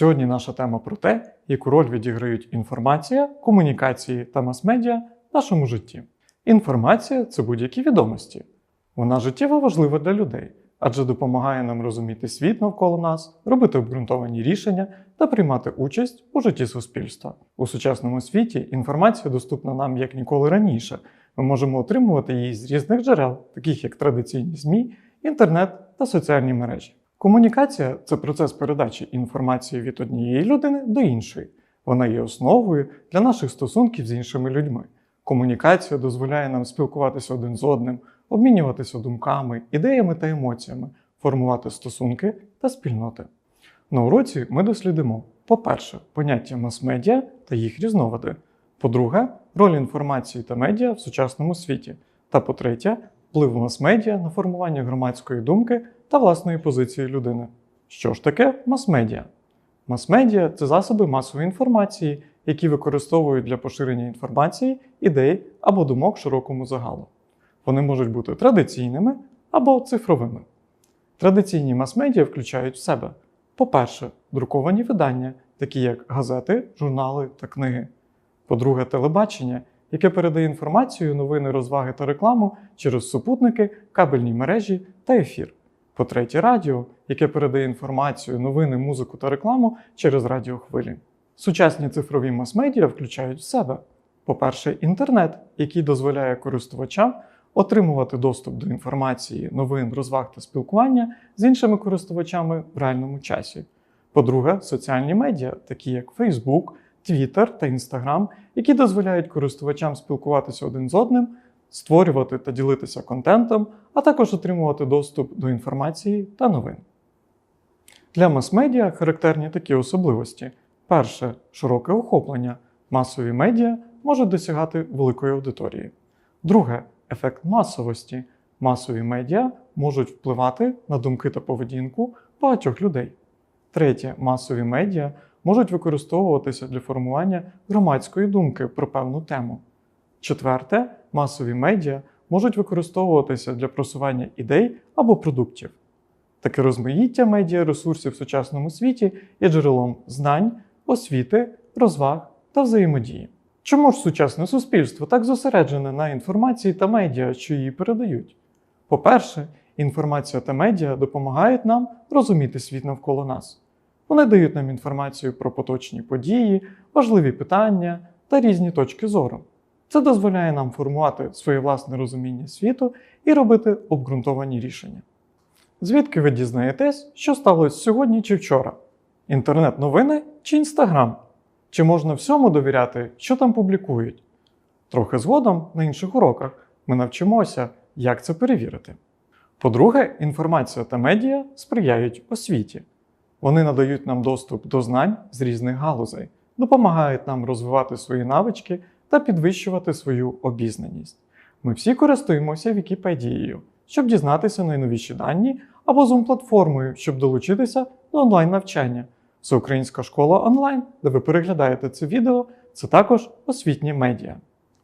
Сьогодні наша тема про те, яку роль відіграють інформація, комунікації та мас-медіа в нашому житті. Інформація це будь-які відомості. Вона життєво важлива для людей, адже допомагає нам розуміти світ навколо нас, робити обґрунтовані рішення та приймати участь у житті суспільства. У сучасному світі інформація доступна нам як ніколи раніше. Ми можемо отримувати її з різних джерел, таких як традиційні ЗМІ, інтернет та соціальні мережі. Комунікація це процес передачі інформації від однієї людини до іншої. Вона є основою для наших стосунків з іншими людьми. Комунікація дозволяє нам спілкуватися один з одним, обмінюватися думками, ідеями та емоціями, формувати стосунки та спільноти. На уроці ми дослідимо, по-перше, поняття мас-медіа та їх різновиди, по-друге, роль інформації та медіа в сучасному світі, та по-третє, вплив мас-медіа на формування громадської думки та власної позиції людини. Що ж таке мас-медіа? Мас-медіа це засоби масової інформації, які використовують для поширення інформації, ідей або думок широкому загалу. Вони можуть бути традиційними або цифровими. Традиційні мас-медіа включають в себе, по-перше, друковані видання, такі як газети, журнали та книги. По-друге, телебачення, яке передає інформацію, новини, розваги та рекламу через супутники, кабельні мережі та ефір. По-третє, радіо, яке передає інформацію, новини, музику та рекламу через радіохвилі. Сучасні цифрові мас-медіа включають в себе, по-перше, інтернет, який дозволяє користувачам отримувати доступ до інформації, новин, розваг та спілкування з іншими користувачами в реальному часі. По-друге, соціальні медіа, такі як Facebook, Twitter та Instagram, які дозволяють користувачам спілкуватися один з одним, створювати та ділитися контентом, а також отримувати доступ до інформації та новин. Для мас-медіа характерні такі особливості. Перше широке охоплення. Масові медіа можуть досягати великої аудиторії. Друге ефект масовості. Масові медіа можуть впливати на думки та поведінку багатьох людей. Третє масові медіа можуть використовуватися для формування громадської думки про певну тему. Четверте, масові медіа можуть використовуватися для просування ідей або продуктів. Таке розмаїття медіа ресурсів в сучасному світі є джерелом знань, освіти, розваг та взаємодії. Чому ж сучасне суспільство так зосереджене на інформації та медіа, що її передають? По-перше, інформація та медіа допомагають нам розуміти світ навколо нас. Вони дають нам інформацію про поточні події, важливі питання та різні точки зору. Це дозволяє нам формувати своє власне розуміння світу і робити обґрунтовані рішення. Звідки ви дізнаєтесь, що сталося сьогодні чи вчора? Інтернет-новини чи Інстаграм? Чи можна всьому довіряти, що там публікують? Трохи згодом на інших уроках ми навчимося, як це перевірити. По-друге, інформація та медіа сприяють освіті. Вони надають нам доступ до знань з різних галузей, допомагають нам розвивати свої навички та підвищувати свою обізнаність. Ми всі користуємося Вікіпедією, щоб дізнатися найновіші дані, або Zoom-платформою, щоб долучитися до онлайн-навчання. Всеукраїнська школа онлайн, де ви переглядаєте це відео, це також освітні медіа.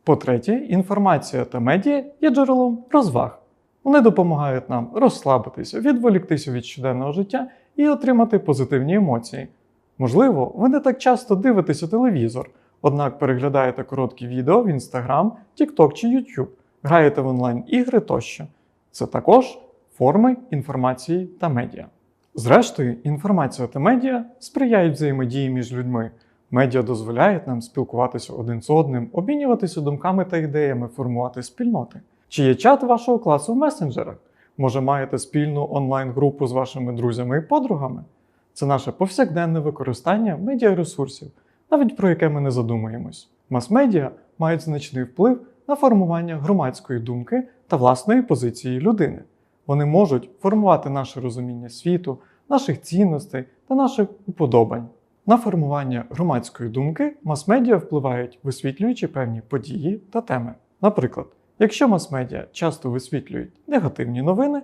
По-третє, інформація та медіа є джерелом розваг. Вони допомагають нам розслабитися, відволіктися від щоденного життя і отримати позитивні емоції. Можливо, ви не так часто дивитеся телевізор, однак переглядаєте короткі відео в Instagram, TikTok чи YouTube, граєте в онлайн-ігри тощо. Це також форми інформації та медіа. Зрештою, інформація та медіа сприяють взаємодії між людьми. Медіа дозволяють нам спілкуватися один з одним, обмінюватися думками та ідеями, формувати спільноти. Чи є чат вашого класу в месенджерах? Може, маєте спільну онлайн-групу з вашими друзями і подругами? Це наше повсякденне використання медіаресурсів, навіть про яке ми не задумуємось. Мас-медіа мають значний вплив на формування громадської думки та власної позиції людини. Вони можуть формувати наше розуміння світу, наших цінностей та наших уподобань. На формування громадської думки мас-медіа впливають, висвітлюючи певні події та теми. Наприклад, якщо мас-медіа часто висвітлюють негативні новини,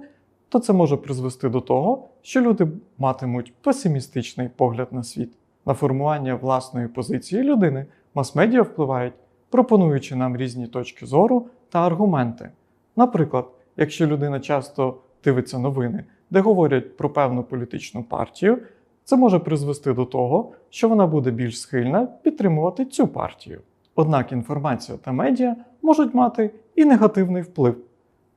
то це може призвести до того, що люди матимуть песимістичний погляд на світ. На формування власної позиції людини мас-медіа впливають, пропонуючи нам різні точки зору та аргументи. Наприклад, якщо людина часто дивиться новини, де говорять про певну політичну партію, це може призвести до того, що вона буде більш схильна підтримувати цю партію. Однак інформація та медіа можуть мати і негативний вплив.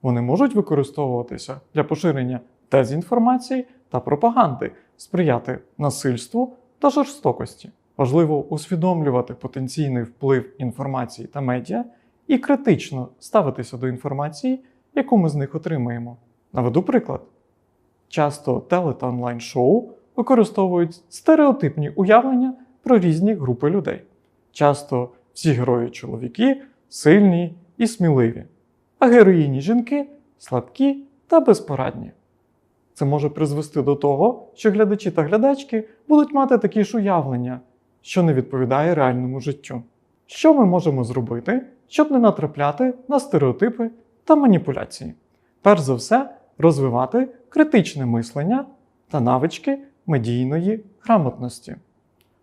Вони можуть використовуватися для поширення дезінформації та пропаганди, сприяти насильству та жорстокості. Важливо усвідомлювати потенційний вплив інформації та медіа і критично ставитися до інформації, яку ми з них отримаємо. Наведу приклад. Часто теле та онлайн-шоу використовують стереотипні уявлення про різні групи людей. Часто всі герої чоловіки сильні і сміливі, а героїні жінки слабкі та безпорадні. Це може призвести до того, що глядачі та глядачки будуть мати такі ж уявлення, що не відповідає реальному життю. Що ми можемо зробити, щоб не натрапляти на стереотипи та маніпуляції? Перш за все, розвивати критичне мислення та навички медійної грамотності.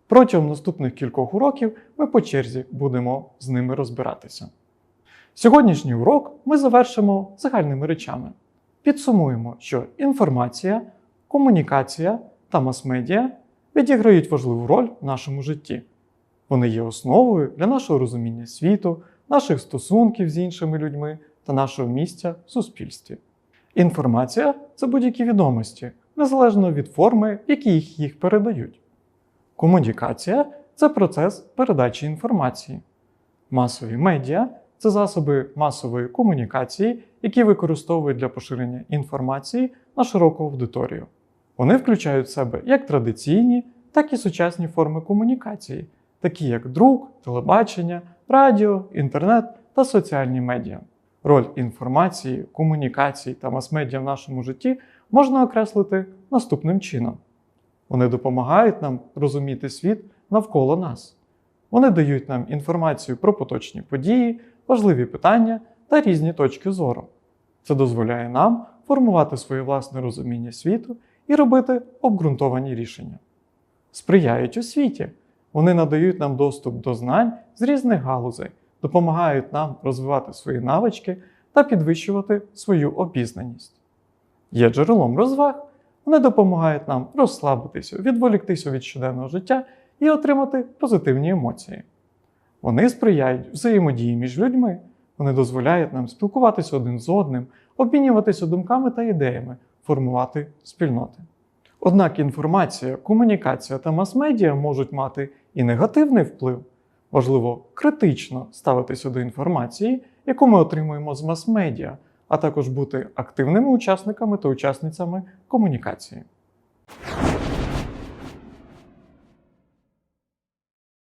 Протягом наступних кількох уроків ми по черзі будемо з ними розбиратися. Сьогоднішній урок ми завершимо загальними речами. Підсумуємо, що інформація, комунікація та мас-медіа відіграють важливу роль в нашому житті. Вони є основою для нашого розуміння світу, наших стосунків з іншими людьми та нашого місця в суспільстві. Інформація це будь-які відомості, незалежно від форми, в якій їх, їх передають. Комунікація це процес передачі інформації. Масові медіа це засоби масової комунікації, які використовують для поширення інформації на широку аудиторію. Вони включають в себе як традиційні, так і сучасні форми комунікації, такі як друк, телебачення, радіо, інтернет та соціальні медіа. Роль інформації, комунікацій та мас-медіа в нашому житті можна окреслити наступним чином. Вони допомагають нам розуміти світ навколо нас. Вони дають нам інформацію про поточні події, важливі питання та різні точки зору. Це дозволяє нам формувати своє власне розуміння світу і робити обґрунтовані рішення. Сприяють освіті. Вони надають нам доступ до знань з різних галузей, допомагають нам розвивати свої навички та підвищувати свою обізнаність. Є джерелом розваг, вони допомагають нам розслабитися, відволіктися від щоденного життя і отримати позитивні емоції. Вони сприяють взаємодії між людьми, вони дозволяють нам спілкуватися один з одним, обмінюватися думками та ідеями, формувати спільноти. Однак інформація, комунікація та мас-медіа можуть мати і негативний вплив. Важливо критично ставитися до інформації, яку ми отримуємо з мас-медіа, а також бути активними учасниками та учасницями комунікації.